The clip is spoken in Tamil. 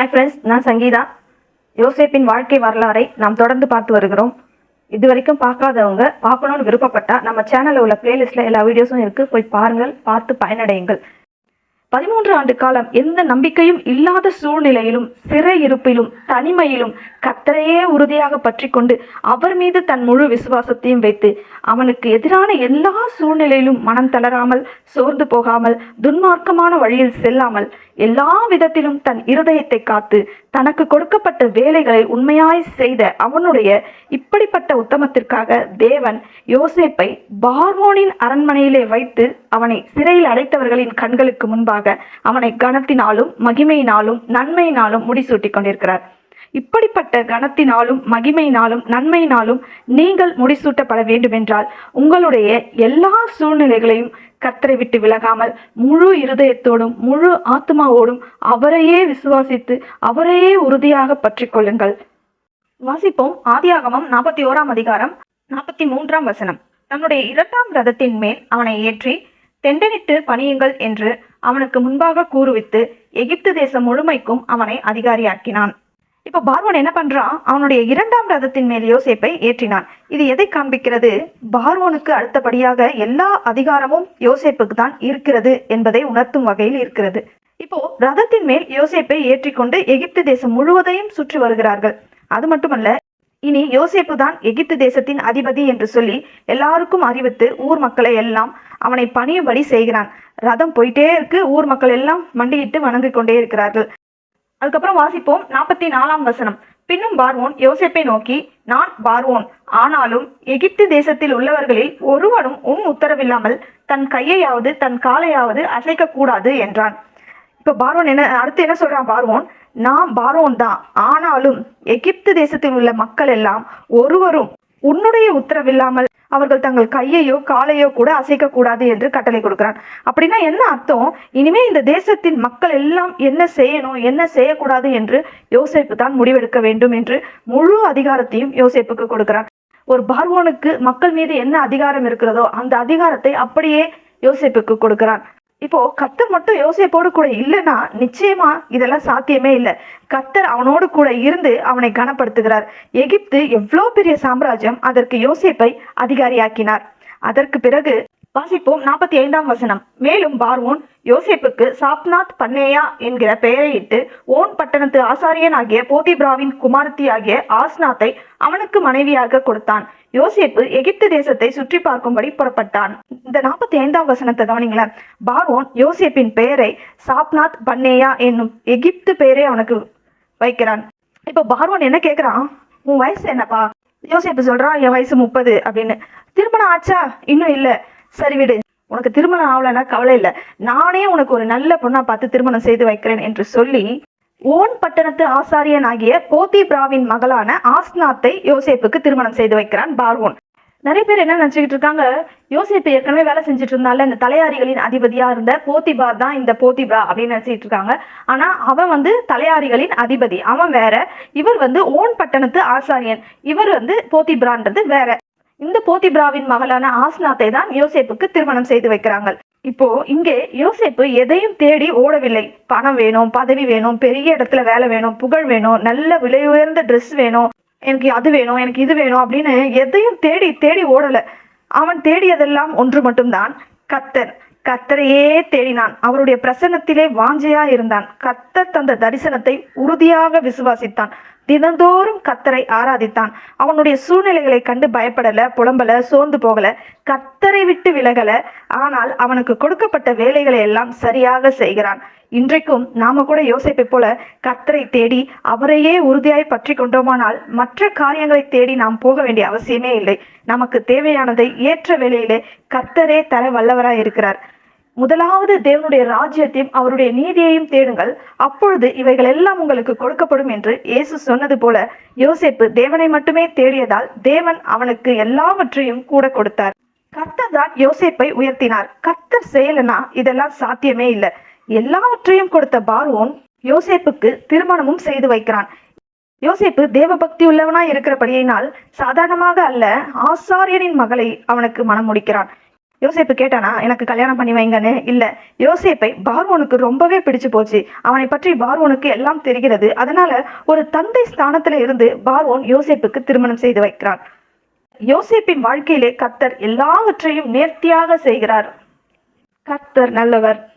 ஹாய் ஃப்ரெண்ட்ஸ் நான் சங்கீதா. யோசேப்பின் வாழ்க்கை வரலாறை நாம் தொடர்ந்து பார்த்து வருகிறோம். இது வரைக்கும் பார்க்காதவங்க பார்க்கணும்னு விருப்பப்பட்டா நம்ம சேனல்ல உள்ள பிளேலிஸ்ட்ல எல்லா வீடியோஸும் இருக்கு. போய் பாருங்கள் பார்த்து பயனடையுங்கள். பதிமூன்று ஆண்டு காலம் எந்த நம்பிக்கையும் இல்லாத சூழ்நிலையிலும் சிறை இருப்பிலும் தனிமையிலும் கத்தரையே உறுதியாக பற்றி கொண்டு அவர் மீது தன் முழு விசுவாசத்தையும் வைத்து அவனுக்கு எதிரான எல்லா சூழ்நிலையிலும் மனம் தளராமல் சோர்ந்து போகாமல் துன்மார்க்கமான வழியில் செல்லாமல் எல்லா விதத்திலும் தன் இருதயத்தை காத்து தனக்கு கொடுக்கப்பட்ட வேலைகளை உண்மையாய் செய்த அவனுடைய இப்படிப்பட்ட உத்தமத்திற்காக தேவன் யோசேப்பை பார்வோனின் அரண்மனையிலே வைத்து அவனை சிறையில் அடைத்தவர்களின் கண்களுக்கு முன்பாக அவனை கனத்தினாலும் மகிமையினாலும் நன்மையினாலும் முடிசூட்டி கொண்டிருக்கிறார். இப்படிப்பட்ட கனத்தினாலும் மகிமையினாலும் நன்மையினாலும் நீங்கள் முடிசூட்டப்பட வேண்டுமென்றால் உங்களுடைய எல்லா சூழ்நிலைகளையும் கத்தரை விட்டு விலகாமல் முழு இருதயத்தோடும் முழு ஆத்மாவோடும் அவரையே விசுவாசித்து அவரையே உறுதியாக பற்றி கொள்ளுங்கள். வாசிப்போம் ஆதியாகமம் நாற்பத்தி ஓராம் அதிகாரம் நாற்பத்தி மூன்றாம் வசனம். தன்னுடைய இரண்டாம் ரதத்தின் மேல் அவனை ஏற்றி தெண்டனிட்டு பணியுங்கள் என்று அவனுக்கு முன்பாக கூறுவித்து எகிப்து தேசம் முழுமைக்கும் அவனை அதிகாரியாக்கினான். இப்போ பார்வோன் என்ன பண்றான் அவனுடைய இரண்டாம் ரதத்தின் மேல் யோசேப்பை ஏற்றினான். இது எதை காண்பிக்கிறது? பார்வோனுக்கு அடுத்தபடியாக எல்லா அதிகாரமும் யோசேப்புக்கு தான் இருக்கிறது என்பதை உணர்த்தும் வகையில் இருக்கிறது. இப்போ ரதத்தின் மேல் யோசேப்பை ஏற்றிக்கொண்டு எகிப்து தேசம் முழுவதையும் சுற்றி வருகிறார்கள். அது மட்டுமல்ல இனி யோசேப்பு தான் எகிப்து தேசத்தின் அதிபதி என்று சொல்லி எல்லாருக்கும் அறிவித்து ஊர் மக்களை எல்லாம் அவனை பணியும்படி செய்கிறான். ரதம் போயிட்டே இருக்கு. ஊர் மக்கள் எல்லாம் மண்டியிட்டு வணங்கிக் கொண்டே இருக்கிறார்கள். அதுக்கப்புறம் வாசிப்போம் நாற்பத்தி நாலாம் வசனம். பின்னும் பார்வோன் யோசிப்பை நோக்கி நான் பார்வோன். ஆனாலும் எகிப்து தேசத்தில் உள்ளவர்களில் ஒருவனும் உன் உத்தரவில்லாமல் தன் கையையாவது தன் காலையாவது அசைக்க கூடாது என்றான். இப்ப பார்வோன் என்ன அடுத்து என்ன சொல்றான் பார்வோன்? நான் பார்வோன் தான். ஆனாலும் எகிப்து தேசத்தில் உள்ள மக்கள் எல்லாம் ஒருவரும் உன்னுடைய உத்தரவில்லாமல் அவர்கள் தங்கள் கையையோ காலையோ கூட அசைக்க கூடாது என்று கட்டளை கொடுக்கிறான். அப்படின்னா என்ன அர்த்தம்? இனிமே இந்த தேசத்தின் மக்கள் எல்லாம் என்ன செய்யணும் என்ன செய்யக்கூடாது என்று யோசிப்பு தான் முடிவெடுக்க வேண்டும் என்று முழு அதிகாரத்தையும் யோசிப்புக்கு கொடுக்கிறான். ஒரு பார்வோனுக்கு மக்கள் மீது என்ன அதிகாரம் இருக்கிறதோ அந்த அதிகாரத்தை அப்படியே யோசிப்புக்கு கொடுக்கிறான். இப்போ கத்தர் மட்டும் யோசேப்போடு கூட இல்லைன்னா நிச்சயமா இதெல்லாம் சாத்தியமே இல்லை. கத்தர் அவனோடு கூட இருந்து அவனை கனப்படுத்துகிறார். எகிப்து எவ்வளோ பெரிய சாம்ராஜ்யம் அதற்கு யோசேப்பை அதிகாரியாக்கினார். அதற்கு பிறகு வாசிப்போம் நாற்பத்தி ஐந்தாம் வசனம். மேலும் பார்வோன் யோசேப்புக்கு சாப்நாத் பன்னேயா என்கிற பெயரையிட்டு ஓன் பட்டணத்து ஆசாரியன் ஆகிய போதிபிராவின் குமாரத்தி ஆகிய ஆஸ்நாத்தை அவனுக்கு மனைவியாக கொடுத்தான். யோசேப்பு எகிப்து தேசத்தை சுற்றி பார்க்கும்படி புறப்பட்டான். இந்த நாற்பத்தி ஐந்தாம் வசனத்தை கவனிங்களேன். பார்வோன் யோசேப்பின் பெயரை சாப்நாத் பன்னேயா என்னும் எகிப்து பெயரை அவனுக்கு வைக்கிறான். இப்போ பார்வோன் என்ன கேக்குறான்? உன் வயசு என்னப்பா? யோசேப்பு சொல்றான் என் வயசு முப்பது அப்படின்னு. திருமணம் ஆச்சா? இன்னும் இல்ல. சரி விடு. உனக்கு திருமணம் ஆகலைன்னா கவலை இல்லை. நானே உனக்கு ஒரு நல்ல பொண்ணா பார்த்து திருமணம் செய்து வைக்கிறேன் என்று சொல்லி ஓன் பட்டணத்து ஆசாரியன் ஆகிய போத்திபிராவின் மகளான ஆஸ்நாத்தை யோசேப்புக்கு திருமணம் செய்து வைக்கிறான் பார்வோன். நிறைய பேர் என்ன நினைச்சுக்கிட்டு இருக்காங்க? யோசேப்பு ஏற்கனவே வேலை செஞ்சுட்டு இருந்தால இந்த தலையாரிகளின் அதிபதியா இருந்த போத்திபார் தான் இந்த போத்திபா அப்படின்னு நினைச்சிட்டு இருக்காங்க. ஆனா அவன் வந்து தலையாரிகளின் அதிபதி அவன் வேற. இவர் வந்து ஓன் பட்டணத்து ஆசாரியன் இவர் வந்து போத்திபிரான்றது வேற. இந்த போத்திபிராவின் மகளான ஆஸ்நாத்தை தான் யோசேப்புக்கு திருமணம் செய்து வைக்கிறாங்க. இப்போ இங்கே யோசிப்பு எதையும் தேடி ஓடவில்லை. பணம் வேணும் பதவி வேணும் பெரிய இடத்துல வேலை வேணும் புகழ் வேணும் நல்ல விலை உயர்ந்த ட்ரெஸ் வேணும் எனக்கு அது வேணும் எனக்கு இது வேணும் அப்படின்னு எதையும் தேடி தேடி ஓடல. அவன் தேடியதெல்லாம் ஒன்று மட்டும்தான். கத்தர் கத்தரையே தேடினான். அவருடைய பிரசன்னத்திலே வாஞ்சையா இருந்தான். கத்தர் தந்த தரிசனத்தை உறுதியாக விசுவாசித்தான். தினந்தோறும் கத்தரை ஆராதித்தான். அவனுடைய சூழ்நிலைகளை கண்டு பயப்படல புலம்பல சோர்ந்து போகல. கத்தரை விட்டு விலகல. ஆனால் அவனுக்கு கொடுக்கப்பட்ட வேலைகளை எல்லாம் சரியாக செய்கிறான். இன்றைக்கும் நாம கூட யோசிப்பை போல கத்தரை தேடி அவரையே உறுதியாய் பற்றி கொண்டோமானால் மற்ற காரியங்களை தேடி நாம் போக வேண்டிய அவசியமே இல்லை. நமக்கு தேவையானதை ஏற்ற வேலையிலே கத்தரே தர வல்லவராய் இருக்கிறார் முதலாவது தேவனுடைய ராஜ்யத்தையும் அவருடைய நீதியையும் தேடுங்கள். அப்பொழுது இவைகள் எல்லாம் உங்களுக்கு கொடுக்கப்படும் என்று இயேசு சொன்னது போல யோசேப்பு தேவனை மட்டுமே தேடியதால் தேவன் அவனுக்கு எல்லாவற்றையும் கூட கொடுத்தார். கர்த்தர் தான் யோசேப்பை உயர்த்தினார். கர்த்தர் செயலனா இதெல்லாம் சாத்தியமே இல்லை. எல்லாவற்றையும் கொடுத்த பார்வோன் யோசேப்புக்கு திருமணமும் செய்து வைக்கிறான். யோசேப்பு தேவபக்தி உள்ளவனாய் இருக்கிறபடியினால் சாதாரணமாக அல்ல ஆசாரியனின் மகளை அவனுக்கு மனம் முடிக்கிறான். யோசேப்பு கேட்டானா எனக்கு கல்யாணம் பண்ணி வைங்கன்னு. இல்ல யோசேப்பை பார்வோனுக்கு ரொம்பவே பிடிச்சு போச்சு. அவனை பற்றி பார்வோனுக்கு எல்லாம் தெரிகிறது. அதனால ஒரு தந்தை ஸ்தானத்துல இருந்து பார்வோன் யோசேப்புக்கு திருமணம் செய்து வைக்கிறான். யோசேப்பின் வாழ்க்கையிலே கர்த்தர் எல்லாவற்றையும் நேர்த்தியாக செய்கிறார். கர்த்தர் நல்லவர்.